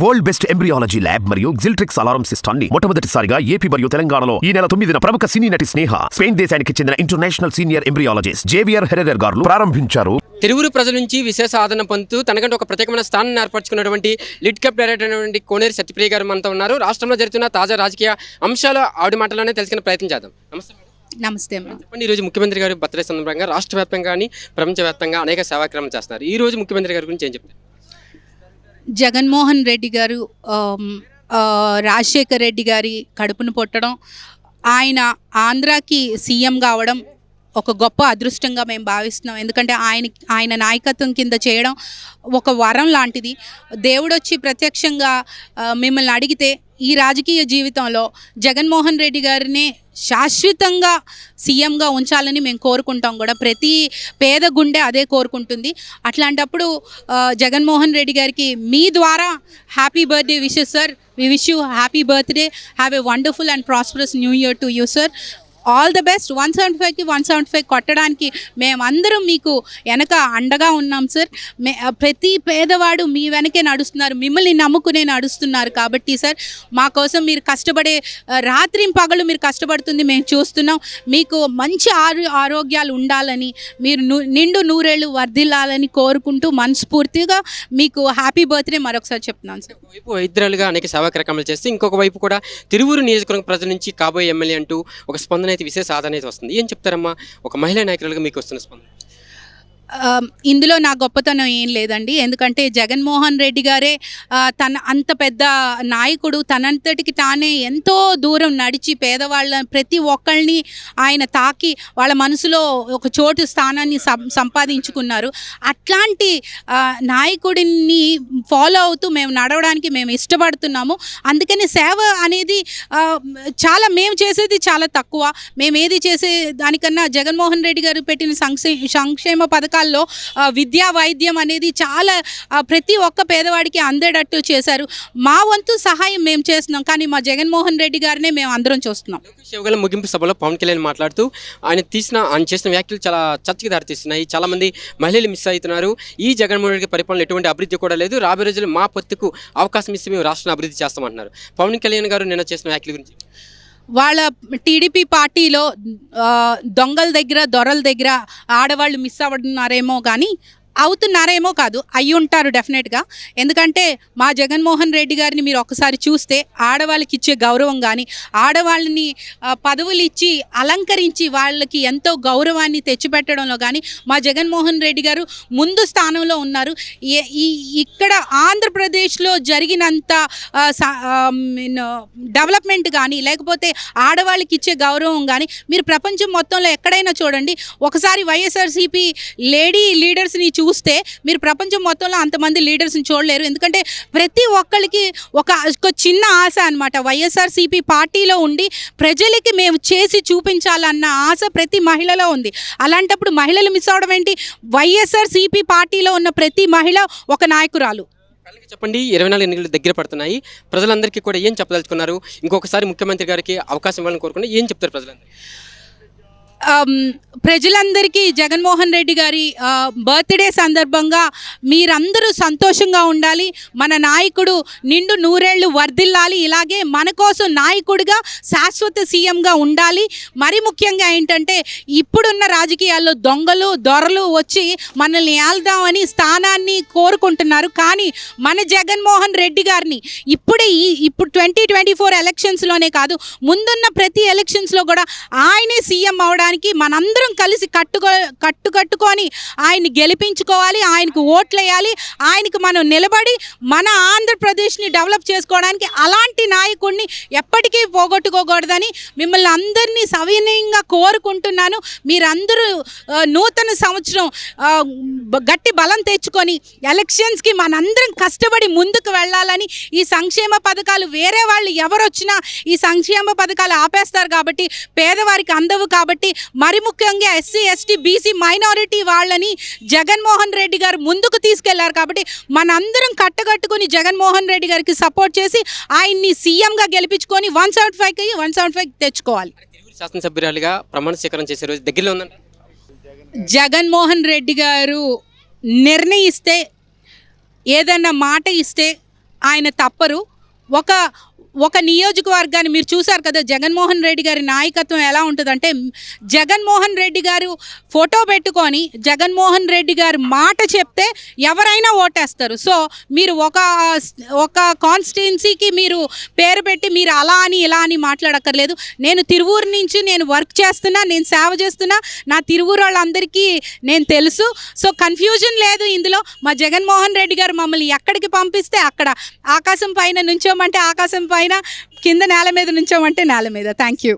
World best embryology lab మరియు జిల్ట్రిక్స్ alarm సిస్టాన్ని మొట్టమొదటిసారిగా AP మరియు తెలంగాణలో ఈ నెల తొమ్మిదిన ప్రముఖ సినీ నటి స్నేహ స్పెయిన్ దేశానికి చెందిన international senior embryologist Javier Herrera గారు ప్రారంభించారు. తెలుగురు ప్రజల నుంచి విశేష ఆదరణ పొందుతూ తనకంటే ఒక ప్రత్యేకమైన స్థానాన్ని ఏర్పరచుకున్నటువంటి లిడ్ కప్ డైరెక్టర్ అయినటువంటి కోనేరు సత్యప్రియ గారు మనతో ఉన్నారు. రాష్ట్రంలో జరుగుతున్న తాజా రాజకీయ అంశాలు ఆవిడ మాటలోనే తెలుసుకునే ప్రయత్నం చేద్దాం. నమస్తే. నమస్తే చెప్పండి ఈరోజు ముఖ్యమంత్రి గారి బర్త్డే సందర్భంగా రాష్ట్ర వ్యాప్తంగా కానీ ప్రపంచవ్యాప్తంగా అనేక సేవాక్రమాలు చేస్తున్నారు. ఈ రోజు ముఖ్యమంత్రి గారి గురించి ఏం చెప్తారు? జగన్మోహన్ రెడ్డి గారు రాజశేఖర్ రెడ్డి గారి కడుపును పుట్టడం ఆయన ఆంధ్రాకి సీఎం కావడం ఒక గొప్ప అదృష్టంగా మేము భావిస్తున్నాం. ఎందుకంటే ఆయన ఆయన నాయకత్వం కింద చేయడం ఒక వరం లాంటిది. దేవుడు వచ్చి ప్రత్యక్షంగా మిమ్మల్ని అడిగితే ఈ రాజకీయ జీవితంలో జగన్మోహన్ రెడ్డి గారిని శాశ్వతంగా సీఎంగా ఉంచాలని మేము కోరుకుంటాం కూడా. ప్రతి పేద గుండె అదే కోరుకుంటుంది. అట్లాంటప్పుడు జగన్మోహన్ రెడ్డి గారికి మీ ద్వారా happy birthday wishes sir. We wish you happy birthday. Have a wonderful and prosperous new year to you sir. All the best one seventy ఫైవ్కి వన్ సెవెంటీ ఫైవ్ కొట్టడానికి మేమందరం మీకు వెనక అండగా ఉన్నాం సార్ మే ప్రతి పేదవాడు మీ వెనకే నడుస్తున్నారు. మిమ్మల్ని నమ్ముకునే నడుస్తున్నారు కాబట్టి సార్ మా కోసం మీరు కష్టపడే రాత్రి పగలు మీరు కష్టపడుతుంది మేము చూస్తున్నాం. మీకు మంచి ఆరో ఆరోగ్యాలు ఉండాలని మీరు నిండు నూరేళ్ళు వర్ధిల్లాలని కోరుకుంటూ మనస్ఫూర్తిగా మీకు హ్యాపీ బర్త్డే మరొకసారి చెప్తున్నాను సార్ వైపు వైద్యురాలుగా అనేక సేవా కార్యక్రమాలు చేస్తే ఇంకొక వైపు కూడా తిరువురు నియోజకవర్గ ప్రజల నుంచి కాబోయే ఎమ్మెల్యే అంటూ ఒక స్పందన అయితే విశేష ఆదరణ అయితే వస్తుంది. ఏం చెప్తారమ్మా? ఒక మహిళా నాయకురాలుగా మీకు వస్తున్న స్పందన. ఇందులో నా గొప్పతనం ఏం లేదండి. ఎందుకంటే జగన్మోహన్ రెడ్డి గారే తన అంత పెద్ద నాయకుడు తనంతటికి తానే ఎంతో దూరం నడిచి పేదవాళ్ళ ప్రతి ఒక్కళ్ళని ఆయన తాకి వాళ్ళ మనసులో ఒక చోటు స్థానాన్ని సం సంపాదించుకున్నారు. అట్లాంటి నాయకుడిని ఫాలో అవుతూ మేము నడవడానికి మేము ఇష్టపడుతున్నాము. అందుకని సేవ అనేది చాలా మేము చేసేది చాలా తక్కువ. మేము ఏది చేసే దానికన్నా జగన్మోహన్ రెడ్డి గారు పెట్టిన సంక్షే సంక్షేమ పథకాల్లో విద్యా వైద్యం అనేది చాలా ప్రతి ఒక్క పేదవాడికి అందేటట్టు చేశారు. మా వంతు సహాయం మేము చేస్తున్నాం. కానీ మా జగన్మోహన్ రెడ్డి గారినే మేము అందరం చూస్తున్నాం. శివగల ముగింపు సభలో పవన్ కళ్యాణ్ మాట్లాడుతూ ఆయన తీసిన ఆయన చేసిన వ్యాఖ్యలు చాలా చర్చకి దారితీస్తున్నాయి. చాలా మంది మహిళలు మిస్ అవుతున్నారు. ఈ జగన్మోహన్ రెడ్డి పరిపాలన ఎటువంటి అభివృద్ధి కూడా లేదు. రాబోయే రోజులు మా పొత్తుకు అవకాశం ఇస్తే మేము రాష్ట్రాన్ని అభివృద్ధి చేస్తామంటున్నారు. పవన్ కళ్యాణ్ గారు నిన్న చేసిన వ్యాఖ్యల గురించి. వాళ్ళ టీడీపీ పార్టీలో దొంగల దగ్గర దొరల దగ్గర ఆడవాళ్ళు మిస్ అవ్వడున్నారేమో కానీ అవుతున్నారేమో కాదు అయి ఉంటారు డెఫినెట్గా ఎందుకంటే మా జగన్మోహన్ రెడ్డి గారిని మీరు ఒకసారి చూస్తే ఆడవాళ్ళకి ఇచ్చే గౌరవం కానీ ఆడవాళ్ళని పదవులు ఇచ్చి అలంకరించి వాళ్ళకి ఎంతో గౌరవాన్ని తెచ్చిపెట్టడంలో కానీ మా జగన్మోహన్ రెడ్డి గారు ముందు స్థానంలో ఉన్నారు. ఈ ఇక్కడ ఆంధ్రప్రదేశ్లో జరిగినంత స- డెవలప్మెంట్ కానీ లేకపోతే ఆడవాళ్ళకి ఇచ్చే గౌరవం కానీ మీరు ప్రపంచం మొత్తంలో ఎక్కడైనా చూడండి. ఒకసారి వైఎస్ఆర్సీపీ లేడీ లీడర్స్ని చూ చూస్తే మీరు ప్రపంచం మొత్తంలో అంతమంది లీడర్స్ని చూడలేరు. ఎందుకంటే ప్రతి ఒక్కరికి ఒక చిన్న ఆశ అనమాట వైఎస్ఆర్సీపీ పార్టీలో ఉండి ప్రజలకి మేము చేసి చూపించాలన్న ఆశ ప్రతి మహిళలో ఉంది. అలాంటప్పుడు మహిళలు మిస్ అవడం ఏంటి? వైఎస్ఆర్సీపీ పార్టీలో ఉన్న ప్రతి మహిళ ఒక నాయకురాలు. చెప్పండి ఇరవై నాలుగు ఎన్నికలు దగ్గర పడుతున్నాయి. ప్రజలందరికీ కూడా ఏం చెప్పదలుచుకున్నారు? ఇంకొకసారి ముఖ్యమంత్రి గారికి అవకాశం ఇవ్వాలని కోరుకున్నా ఏం చెప్తారు ప్రజలందరూ Um, ప్రజలందరికీ జగన్మోహన్ రెడ్డి గారి బర్త్డే సందర్భంగా మీరందరూ సంతోషంగా ఉండాలి. మన నాయకుడు నిండు నూరేళ్ళు వర్ధిల్లాలి. ఇలాగే మన కోసం నాయకుడిగా శాశ్వత సీఎంగా ఉండాలి. మరి ముఖ్యంగా ఏంటంటే ఇప్పుడున్న రాజకీయాల్లో దొంగలు దొరలు వచ్చి మనల్ని ఏల్దామని స్థానాన్ని కోరుకుంటున్నారు. కానీ మన జగన్మోహన్ రెడ్డి గారిని ఇప్పుడే ఈ ఇప్పుడు ట్వంటీ ట్వంటీ ఫోర్ ఎలక్షన్స్లోనే కాదు ముందున్న ప్రతి ఎలక్షన్స్లో కూడా ఆయనే సీఎం అవడానికి మనందరం కలిసి కట్టుకో కట్టుకట్టుకొని ఆయన్ని గెలిపించుకోవాలి ఆయనకు ఓట్లు వేయాలి ఆయనకు మనం నిలబడి మన ఆంధ్రప్రదేశ్ని డెవలప్ చేసుకోవడానికి అలాంటి నాయకుడిని ఎప్పటికీ పోగొట్టుకోకూడదని మిమ్మల్ని అందరినీ సవినయంగా కోరుకుంటున్నాను. మీరందరూ నూతన సంవత్సరం గట్టి బలం తెచ్చుకొని ఎలక్షన్స్కి మనందరం కష్టపడి ముందుకు వెళ్ళాలని ఈ సంక్షేమ పథకాలు వేరే వాళ్ళు ఎవరు వచ్చినా ఈ సంక్షేమ పథకాలు ఆపేస్తారు కాబట్టి పేదవారికి అందవు కాబట్టి మరి ముఖ్యంగా ఎస్సీ ఎస్టీ బీసీ మైనారిటీ వాళ్ళని జగన్మోహన్ రెడ్డి గారు ముందుకు తీసుకెళ్ళారు కాబట్టి మనందరం కట్టగట్టుకుని జగన్మోహన్ రెడ్డి గారికి సపోర్ట్ చేసి ఆయన్ని సీఎంగా గెలిపించుకొని వన్ సెవెంటీ ఫైవ్కి వన్ సెవెంటీ ఫైవ్ తెచ్చుకోవాలి. శాసనసభ్యురాలిగా ప్రమాణ స్వీకారం చేసే రోజు దగ్గరలో ఉందంట జగన్మోహన్ రెడ్డి గారు నిర్ణయిస్తే ఏదన్నా మాట ఇస్తే ఆయన తప్పరు. ఒక ఒక నియోజకవర్గాన్ని మీరు చూసారు కదా జగన్మోహన్ రెడ్డి గారి నాయకత్వం ఎలా ఉంటుందంటే జగన్మోహన్ రెడ్డి గారు ఫోటో పెట్టుకొని జగన్మోహన్ రెడ్డి గారు మాట చెప్తే ఎవరైనా ఓటేస్తారు. సో మీరు ఒక ఒక కాన్స్టిట్యున్సీకి మీరు పేరు పెట్టి మీరు అలా అని ఇలా అని మాట్లాడక్కర్లేదు. నేను తిరువూరు నుంచి నేను వర్క్ చేస్తున్నా నేను సేవ చేస్తున్నా నా తిరువూరు వాళ్ళందరికీ నేను తెలుసు. సో కన్ఫ్యూజన్ లేదు ఇందులో. మా జగన్మోహన్ రెడ్డి గారు మమ్మల్ని ఎక్కడికి పంపిస్తే అక్కడ ఆకాశం పైన నుంచోమంటే ఆకాశం పైన కింద నేల మీద నుంచోమంటే నేల మీద. Thank you